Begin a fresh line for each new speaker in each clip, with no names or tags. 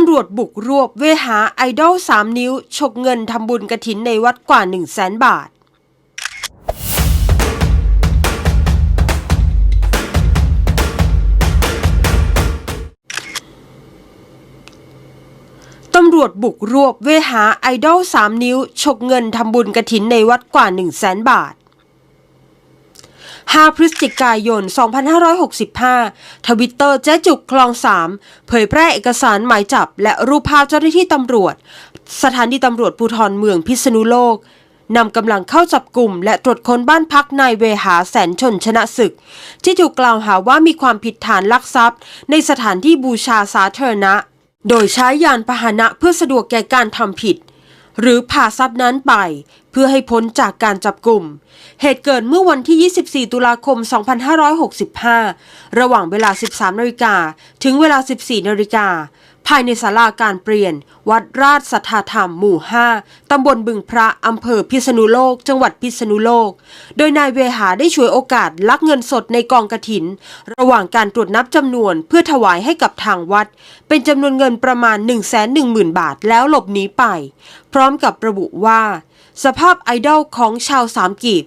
ำรวจบุกรวบเวหาไอดอล3นิ้ว ฉกเงินทำบุญกระถินในวัดกว่า 1 0 0 0 0แสนบาท ตำรวจบุกรวบเวหาไอดอล3นิ้ว ฉกเงินทำบุญกระถินในวัดกว่า 1 0 0 0 0แสนบาท 5 พฤศจิกายน 2565 ทวิตเตอร์แจ๊จุกคลอง 3 เผยแพร่เอกสารหมายจับ และรูปภาพเจ้าหน้าที่ตำรวจ สถานีตำรวจภูธรเมืองพิษณุโลกนำกำลังเข้าจับกลุ่ม และตรวจค้นบ้านพักนายเวหาแสนชนชนะศึก ที่ถูกกล่าวหาว่ามีความผิดฐานลักทรัพย์ ในสถานที่บูชาสาธารณะ โดยใช้ยานพาหนะเพื่อสะดวกแก่การทำผิด หรือผ่าทรัพย์นั้นไป เพื่อให้พ้นจากการจับกลุ่ม เหตุเกิดเมื่อวันที่ 24 ตุลาคม 2565 ระหว่างเวลา 13 นาฬิกาถึงเวลา 14 นาฬิกา ภายในศาลาการเปลี่ยน วัดราชสัทธาธรรมหมู่ 5 ตำบลบึงพระ อำเภอพิษณุโลก จังหวัดพิษณุโลก โดยนายเวหาได้ฉวยโอกาสลักเงินสดในกองกระถิน ระหว่างการตรวจนับจำนวนเพื่อถวายให้กับทางวัด เป็นจำนวนเงินประมาณ 110,000 บาทแล้วหลบหนีไป พร้อมกับระบุว่า สภาพไอดอลของชาวสามกีบ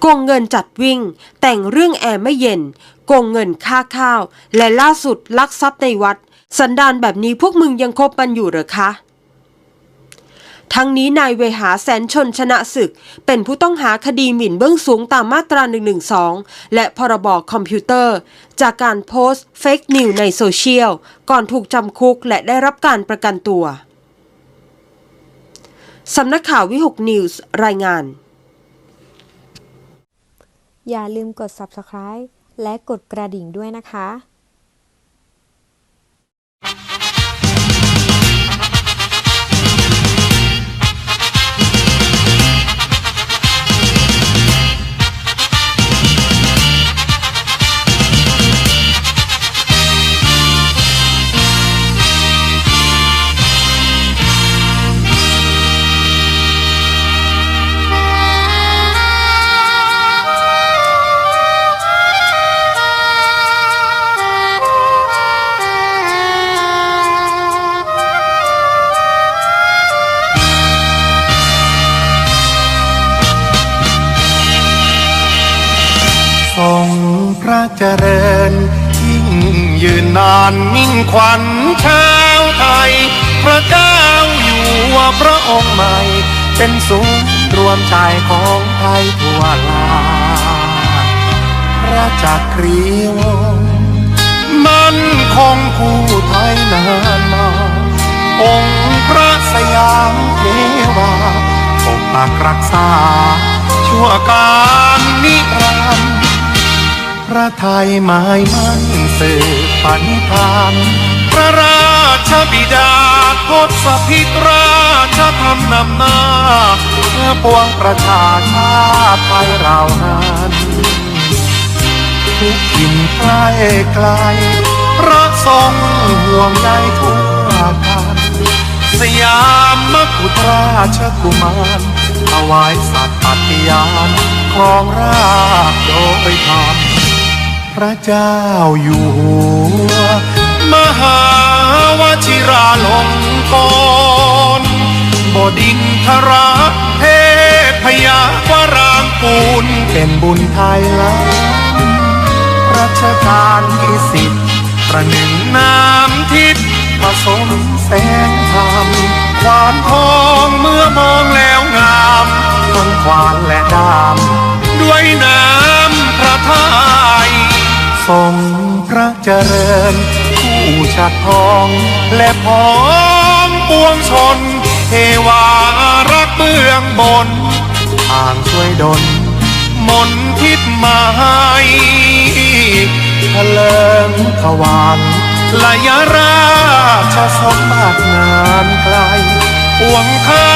โกงเงินจัดวิ่ง แต่งเรื่องแอร์ไม่เย็นโกงเงินค่าข้าว และล่าสุดลักทรัพย์ในวัด สันดานแบบนี้พวกมึงยังคบมันอยู่เหรอคะ ทั้งนี้นายเวหาแสนชนชนะศึก เป็นผู้ต้องหาคดีหมิ่นเบื้องสูงตามมาตรา 112 และพรบคอมพิวเตอร์ จากการโพสต์เฟกนิวในโซเชียล ก่อนถูกจำคุกและได้รับการประกันตัว สำนักข่าววิหกนิวส์รายงาน
อย่าลืมกด subscribe และกดกระดิ่งด้วยนะคะ
เจริญ ยิ่งยืนนานมิ่งขวัญชาวไทย พระเจ้าอยู่หัวพระองค์ใหม่ เป็นศูนย์รวมใจของไทยทั่วลาพระจักรีวงศ์มันคงคู่ไทยนานมา องค์พระสยามเทวาปกปักรักษา ชั่วการนิรันดร์ พระไทยหมายมั่นสืบปณิธานพระราชบิดาทศพิตราชธรรมนำหน้าเพื่อปวงประชาชาติไทยเรานั้นทุกถิ่นใกล้ไกลพระทรงห่วงใยทุกอาการสยามมกุฎราชกุมารถวายสัตย์ปฏิญาณของราชโดยธรรม ระเจ้าอยู่หัว มหาวชิราลงกรณบดินทราเทพยาวรางกูลเป็นบุญไทยล้ำรัชกาลที่สิบประหนึ่งน้ำทิพย์ผสมแสงธรรมควานทองเมื่อมองแล้วงามทั้งควานและดาม ทรงพระเจริญ คู่ชัดทอง และพ้องปวงชน เทวารักเบื้องบนทางช่วยดลมนทิศมาให้เลิงขวานลายราชสมบัตินานไกลปวงข้า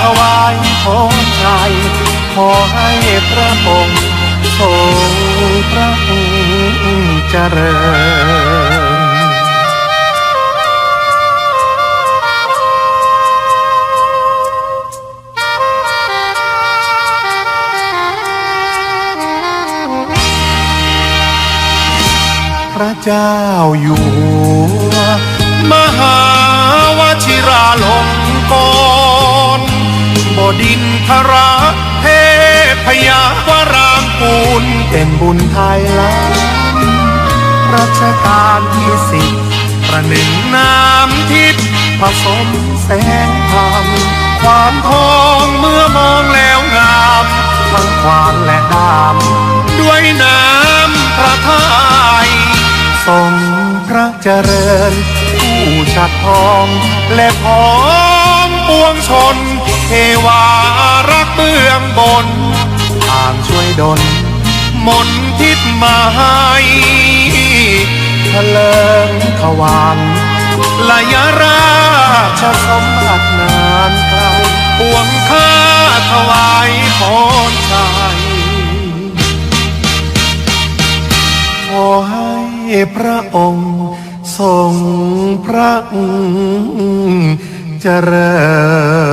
ถวายขอใจขอให้พระองค์ทรงพระองค์ เจริญพระเจ้าอยู่หัวมหาวชิราลงกรณบดินทระเทพยา รางกูลเป็นบุญไทยล้ำรัชกาลที่สิบประหนึ่งน้ำทิพย์ผสมแสงธรรมความทองเมื่อมองแล้วงามทั้งควานและดามด้วยน้ำพระทัยทรงพระเจริญ ผู้ชัดทองและพร้อมปวงชน เทวารักเบื้องบน ดลมนทิพมาให้เลิงขวานลายราชสมบัตินานไกลปวงข้าถวายพรชัยขอให้พระองค์ทรงพระเจริญ